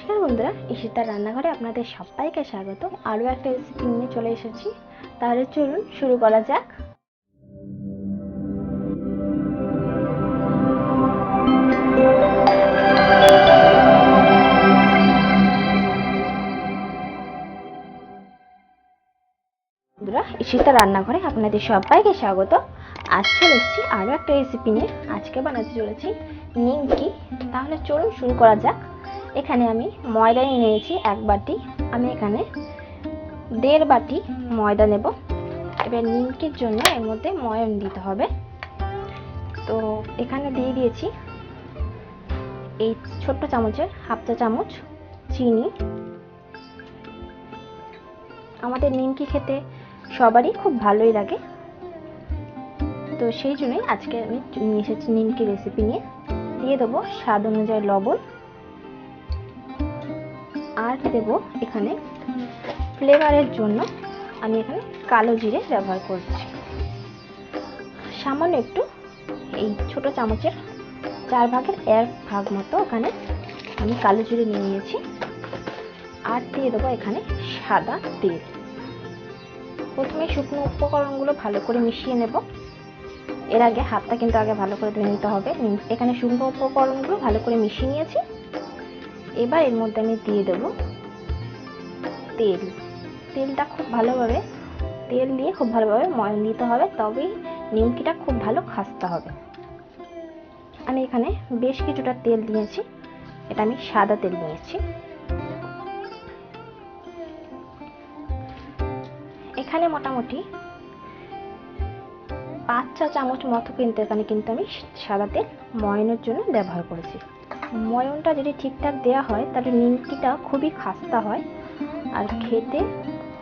নমস্কার বন্ধুরা, ঈশিতার রান্নাঘরে আপনাদের সবাইকে স্বাগত আরও একটা রেসিপি নিয়ে চলে এসেছি। তাহলে চলুন শুরু করা যাক। বন্ধুরা ঈশিতা রান্নাঘরে আপনাদের সবাইকে স্বাগত আজ চলে এসেছি আরও একটা রেসিপি নিয়ে। আজকে বানাতে চলেছি নিমকি। তাহলে চলুন শুরু করা যাক। এখানে আমি ময়দা নিয়ে নিয়েছি এক বাটি। আমি এখানে দেড় বাটি ময়দা নেব। এবার নিমকির জন্য এর মধ্যে ময়ন দিতে হবে। তো এখানে দিয়ে দিয়েছি এই ছোট্ট চামচের হাফ চা চামচ চিনি। আমাদের নিমকি খেতে সবারই খুব ভালোই লাগে। তো সেই জন্যই আজকে আমি নিয়ে এসেছি নিমকি রেসিপি নিয়ে। দিয়ে দেবো স্বাদ অনুযায়ী লবণ। আর দেব এখানে ফ্লেভারের জন্য আমি এখানে কালো জিরে ব্যবহার করছি। সামান্য একটু এই ছোট চামচের চার ভাগের এক ভাগ মতো ওখানে আমি কালো জিরে নিয়ে নিয়েছি। আর দিয়ে দেবো এখানে সাদা তেল। প্রথমে শুকনো উপকরণগুলো ভালো করে মিশিয়ে নেব। এর আগে হাতটা কিন্তু আগে ভালো করে ধুয়ে নিতে হবে। এখানে শুকনো উপকরণগুলো ভালো করে মিশিয়ে নিয়েছি। এবার এর মধ্যে আমি দিয়ে দেব তেল। তেলটা খুব ভালোভাবে, তেল দিয়ে খুব ভালোভাবে ময়ন দিতে হবে, তবেই নিমকিটা খুব ভালো খাসতে হবে। আমি এখানে বেশ কিছুটা তেল দিয়েছি, এটা আমি সাদা তেল নিয়েছি এখানে মোটামুটি পাঁচ চা চামচ মতো কিন্তু এখানে কিন্তু আমি সাদা তেল ময়নের জন্য ব্যবহার করেছি। ময়নটা যদি ঠিকঠাক দেওয়া হয়, তাহলে নিমকিটা খুবই খাস্তা হয় আর খেতে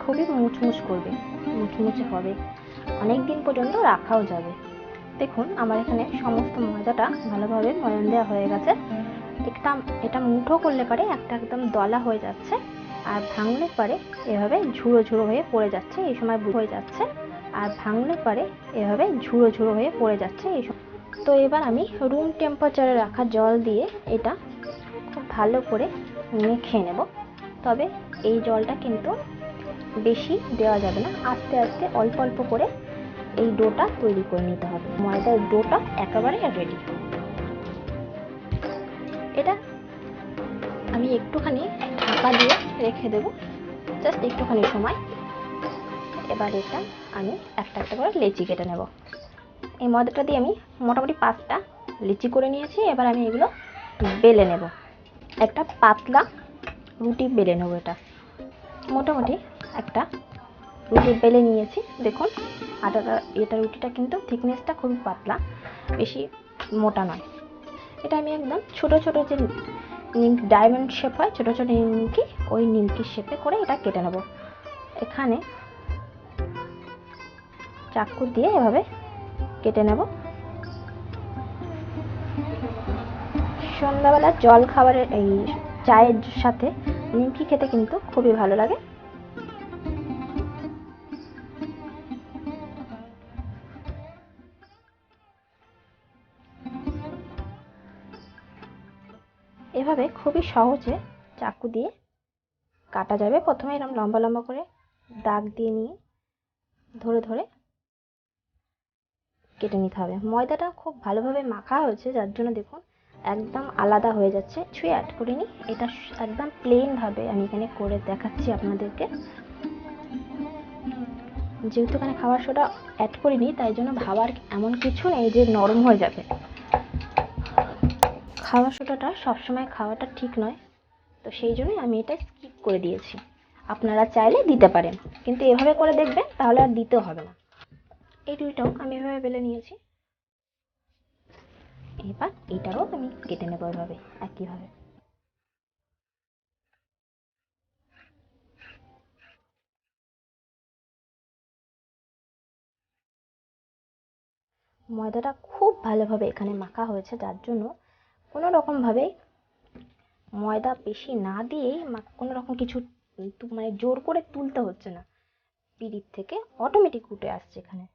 খুবই মুচমুচ করবে, মুচমুচে হবে। অনেক দিন পর্যন্ত রাখাও যাবে। দেখুন, আমার এখানে সমস্ত ময়দাটা ভালোভাবে ময়ন দেওয়া হয়ে গেছে। একটা, এটা মুঠো করলে পারে একটা একদম দলা হয়ে যাচ্ছে আর ভাঙলে পারে এভাবে ঝুড়ো ঝুড়ো হয়ে পড়ে যাচ্ছে, এই সময় হয়ে যাচ্ছে। আর ভাঙলে পারে এভাবে ঝুড়ো ঝুড়ো হয়ে পড়ে যাচ্ছে, এই তো এবার আমি রুম টেম্পারেচারে রাখা জল দিয়ে এটা খুব ভালো করে মেখে নেব। তবে এই জলটা কিন্তু বেশি দেওয়া যাবে না। আস্তে আস্তে, অল্প অল্প করে এই ডোটা তৈরি করে নিতে হবে। ময়দার ডোটা একেবারে রেডি এটা আমি একটুখানি ঢাকা দিয়ে রেখে দেব। জাস্ট একটুখানি সময়। এবার এটা আমি একটা একটা করে লেচি কেটে নেব। এই ময়দাটা দিয়ে আমি মোটামুটি পাঁচটা লিচি করে নিয়েছি। এবার আমি এগুলো বেলে নেব। একটা পাতলা রুটি বেলে নেব এটা। মোটামুটি একটা রুটি বেলে নিয়েছি। দেখুন আটাটা এটা রুটিটা কিন্তু থিকনেসটা খুবই পাতলা, বেশি মোটা নয়। এটা আমি একদম ছোট ছোট যে নিম ডায়মন্ড শেপ হয়, ছোটো ছোটো নিমকি, ওই নিমকির শেপে করে এটা কেটে নেব। এখানে চাকু দিয়ে এভাবে কেটে নেব। সন্ধ্যাবেলা জল খাবারের এই চায়ের সাথে নিমকি খেতে কিন্তু খুবই ভালো লাগে। এভাবে খুবই সহজে চাকু দিয়ে কাটা যাবে। প্রথমে এরকম লম্বা লম্বা করে দাগ দিয়ে নিয়ে ধরে ধরে কেটে নিতে হবে। ময়দাটা খুব ভালোভাবে মাখা হয়েছে, যার জন্য দেখুন একদম আলাদা হয়ে যাচ্ছে। ছুঁয়ে অ্যাড করিনি, এটা একদম প্লেনভাবে আমি এখানে করে দেখাচ্ছি আপনাদেরকে। যেহেতু এখানে খাবার সোডা অ্যাড করিনি, তাই জন্য ভাবার এমন কিছু নেই যে নরম হয়ে যাবে। খাওয়া সোডাটা সবসময় খাওয়াটা ঠিক নয়, তো সেই জন্যই আমি এটা স্কিপ করে দিয়েছি। আপনারা চাইলে দিতে পারেন, কিন্তু এভাবে করে দেখবেন, তাহলে আর দিতে হবে না। এই দুইটাও আমি এভাবে বেলে নিয়েছি। এবার এইটারও আমি কেটে নেব এভাবে, একইভাবে। ময়দাটা খুব ভালোভাবে এখানে মাখা হয়েছে, যার জন্য কোনো রকমভাবে ময়দা বেশি না দিয়েই কোনো রকম কিছু মানে জোর করে তুলতে হচ্ছে না। পিড়ির থেকে অটোমেটিক উঠে আসছে এখানে।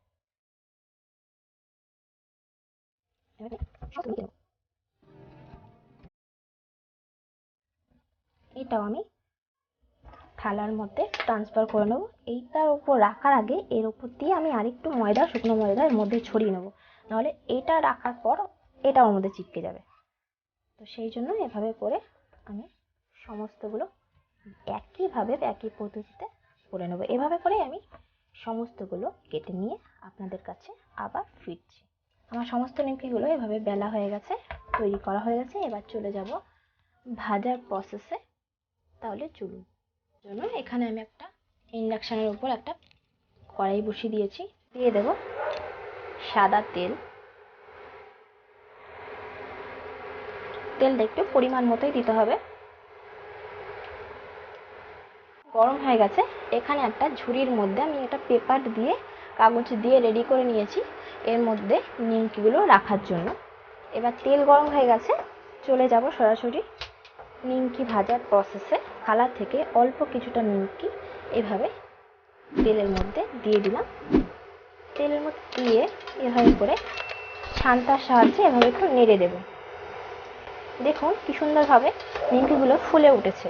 এটাও আমি থালার মধ্যে ট্রান্সফার করে নেব। এইটার উপর রাখার আগে এর উপর দিয়ে আমি আরেকটু ময়দা, শুকনো ময়দা এর মধ্যে ছড়িয়ে নেব। নাহলে এটা রাখার পর এটা ওর মধ্যে চিপকে যাবে। তো সেই জন্য এভাবে করে আমি সমস্তগুলো একইভাবে, একই পদ্ধতিতে করে নেব। এভাবে করে আমি সমস্তগুলো কেটে নিয়ে আপনাদের কাছে আবার ফিরছি। আমার সমস্ত নিমকিগুলো এভাবে বেলা হয়ে গেছে, তৈরি করা হয়ে গেছে, এবার চলে যাব ভাজার প্রসেসে তাহলে চলুন। জন্য এখানে আমি একটা ইন্ডাকশানের উপর একটা কড়াই বসিয়ে দিয়েছি। দিয়ে দেব সাদা তেল। তেলটা একটু পরিমাণ মতোই দিতে হবে। গরম হয়ে গেছে। এখানে একটা ঝুড়ির মধ্যে আমি একটা পেপার দিয়ে কাগজ দিয়ে রেডি করে নিয়েছি। এর মধ্যে নিমকিগুলো রাখার জন্য। এবার তেল গরম হয়ে গেছে, চলে যাব সরাসরি নিমকি ভাজার প্রসেসে থালা থেকে অল্প কিছুটা নিমকি এভাবে তেলের মধ্যে দিয়ে দিলাম। তেলের মধ্যে দিয়ে এভাবে করে ছানটার সাহায্যে এভাবে একটু নেড়ে দেব। দেখুন কি সুন্দরভাবে নিমকিগুলো ফুলে উঠেছে।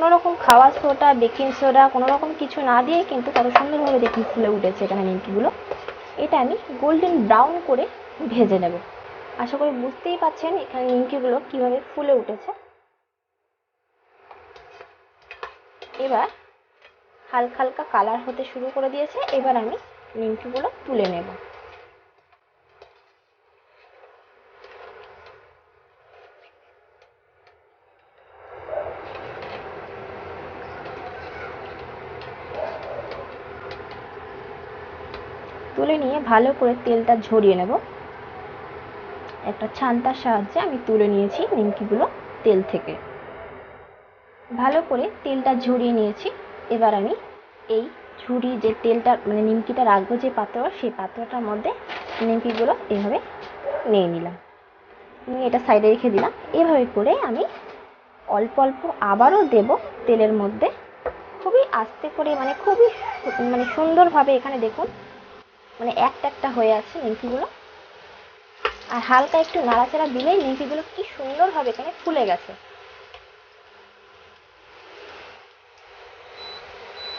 কোনো রকম খাওয়ার সোডা, বেকিং সোডা কোনো রকম কিছু না দিয়ে কিন্তু কত সুন্দরভাবে দেখুন ফুলে উঠেছে এখানে নিমকিগুলো। এটা আমি গোল্ডেন ব্রাউন করে ভেজে নেব। আশা করি বুঝতেই পাচ্ছেন এখানে নিমকিগুলো কীভাবে ফুলে উঠেছে। এবার হালকা হালকা কালার হতে শুরু করে দিয়েছে। এবার আমি নিমকিগুলো তুলে নেব। তুলে নিয়ে ভালো করে তেলটা ঝরিয়ে নেব। একটা ছান্তার সাহায্যে আমি তুলে নিয়েছি নিমকিগুলো তেল থেকে। ভালো করে তেলটা ঝরিয়ে নিয়েছি। এবার আমি এই ঝুড়ি যে তেলটা মানে নিমকিটা রাখব যে পাত্র, সেই পাত্রটার মধ্যে নিমকিগুলো এভাবে নিয়ে নিলাম। নিয়ে এটা সাইডে রেখে দিলাম। এভাবে করে আমি অল্প অল্প আবারও দেব তেলের মধ্যে। খুবই আস্তে করে মানে খুবই মানে সুন্দরভাবে এখানে দেখুন মানে একটা একটা হয়ে আছে নিমকিগুলো। আর হালকা একটু নাড়াচাড়া দিলেই নিমকিগুলো কি সুন্দরভাবে এখানে ফুলে গেছে।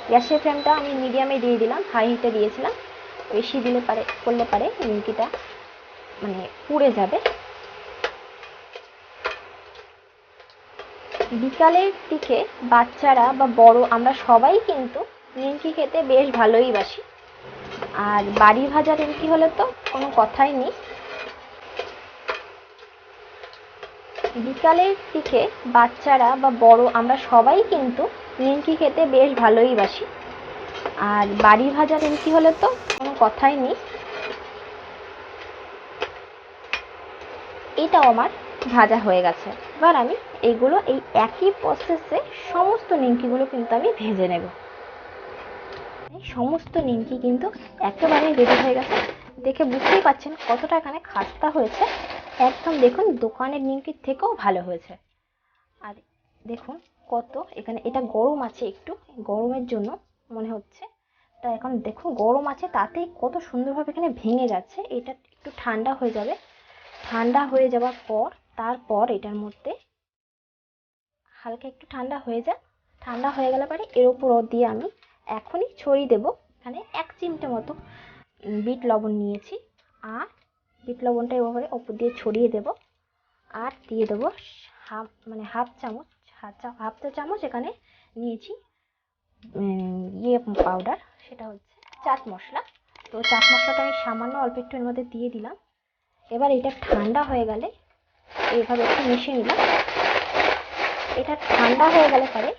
গ্যাসের ফ্লেমটা আমি মিডিয়ামে দিয়ে দিলাম, হাই হিটে দিয়েছিলাম। বেশি দিলে পারে, করলে পারে নিমকিটা মানে পুড়ে যাবে। বিকালের দিকে বাচ্চারা বা বড় আমরা সবাই কিন্তু নিমকি খেতে বেশ ভালোই বাসি। আর বাড়ি ভাজা নিমকি হলে তো? কোনো কথাই নেই। বিকালের দিকে বাচ্চারা বা বড়, আমরা সবাই কিন্তু নিমকি খেতে বেশ ভালোই বাসি। আর বাড়ি ভাজা নিমকি হলে তো? কোনো কথাই নেই। এটাও আমার ভাজা হয়ে গেছে। এবার আমি এগুলো, এই একই প্রসেসে সমস্ত নিমকিগুলো কিন্তু আমি ভেজে নেব। সমস্ত নিমকি কিন্তু একেবারেই রেডি হয়ে গেছে। দেখে বুঝতেই পাচ্ছেন কতটা এখানে খাস্তা হয়েছে। একদম দেখুন, দোকানের নিমকির থেকেও ভালো হয়েছে। আর দেখুন কত এখানে, এটা গরম আছে একটু, গরমের জন্য মনে হচ্ছে। তা এখন দেখুন গরম আছে, তাতেই কত সুন্দরভাবে এখানে ভেঙে যাচ্ছে। এটা একটু ঠান্ডা হয়ে যাবে। ঠান্ডা হয়ে যাওয়ার পর, তারপর এটার মধ্যে হালকা একটু ঠান্ডা হয়ে যাক। ঠান্ডা হয়ে গেলে পরে এর উপর দিয়ে আমি এখনই ছড়িয়ে দেবো। এখানে এক চিমটে মতো বিট লবণ নিয়েছি আর বিট লবণটা এভাবে ওপর দিয়ে ছড়িয়ে দেব আর দিয়ে দেবো হাফ মানে হাফ চামচ, হাফ চা চামচ এখানে নিয়েছি ইয়ে পাউডার সেটা হচ্ছে চাট মশলা। তো চাট মশলাটা আমি সামান্য অল্প একটু এর মধ্যে দিয়ে দিলাম। এবার এটা ঠান্ডা হয়ে গেলে এইভাবে একটু মিশিয়ে নিলাম। এটা ঠান্ডা হয়ে গেলে পরে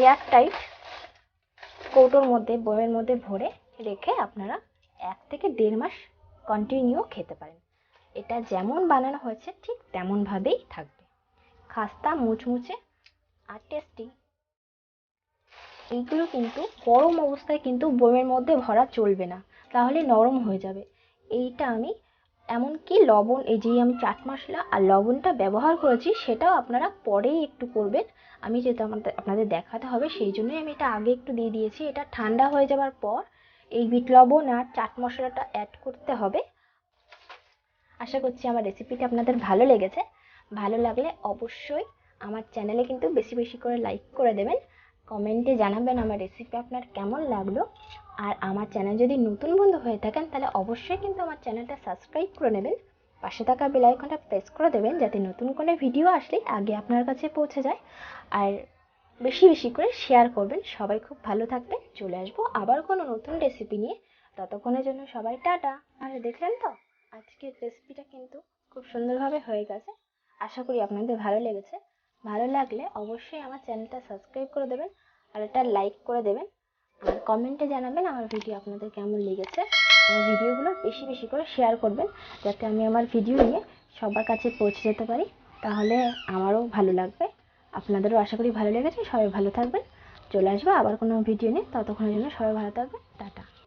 এয়ার টাইট কৌটোর মধ্যে, বইয়ের মধ্যে ভরে রেখে আপনারা এক থেকে দেড় মাস কন্টিনিউ খেতে পারেন। এটা যেমন বানানো হয়েছে, ঠিক তেমনভাবেই থাকবে। খাস্তা, মুচমুচে আর টেস্টি এইগুলো কিন্তু গরম অবস্থায় কিন্তু বইয়ের মধ্যে ভরা চলবে না, তাহলে নরম হয়ে যাবে। এইটা আমি এমনকি লবণ, এই যে আমি চাট মশলা আর লবণটা ব্যবহার করেছি, সেটাও আপনারা পরেই একটু করবেন। আমি যেহেতু আমাদের, আপনাদের দেখাতে হবে, সেই জন্যই আমি এটা আগে একটু দিয়ে দিয়েছি। এটা ঠান্ডা হয়ে যাওয়ার পর এই বিট লবণ আর চাট মশলাটা অ্যাড করতে হবে। আশা করছি আমার রেসিপিটা আপনাদের ভালো লেগেছে। ভালো লাগলে অবশ্যই আমার চ্যানেলে কিন্তু বেশি বেশি করে লাইক করে দেবেন। কমেন্টে জানাবেন আমার রেসিপি আপনার কেমন লাগল। আর আমার চ্যানেল যদি নতুন বন্ধু হয়ে থাকেন, তাহলে অবশ্যই কিন্তু আমার চ্যানেলটা সাবস্ক্রাইব করে নেবেন। পাশে থাকা বেল আইকনটা প্রেস করে দেবেন, যাতে নতুন কোনো ভিডিও আসলে আগে আপনার কাছে পৌঁছে যায়। আর বেশি বেশি করে শেয়ার করবেন। সবাই খুব ভালো থাকবেন। চলে আসব আবার কোনো নতুন রেসিপি নিয়ে। ততক্ষণের জন্য সবাই টাটা। আর দেখলেন তো, আজকের রেসিপিটা কিন্তু খুব সুন্দরভাবে হয়ে গেছে। আশা করি আপনাদের ভালো লেগেছে। ভালো লাগলে অবশ্যই আমার চ্যানেলটা সাবস্ক্রাইব করে দেবেন আর একটা লাইক করে দেবেন। আর কমেন্টে জানাবেন আমার ভিডিও আপনাদের কেমন লেগেছে। আমার ভিডিওগুলো বেশি বেশি করে শেয়ার করবেন যাতে আমি আমার ভিডিও নিয়ে সবার কাছে পৌঁছে যেতে পারি। তাহলে আমারও ভালো লাগবে। আপনাদেরও আশা করি ভালো লেগেছে। সবাই ভালো থাকবেন। চলে আসব আবার কোনো ভিডিও নিয়ে। ততক্ষণের জন্য সবাই ভালো থাকবেন। টাটা।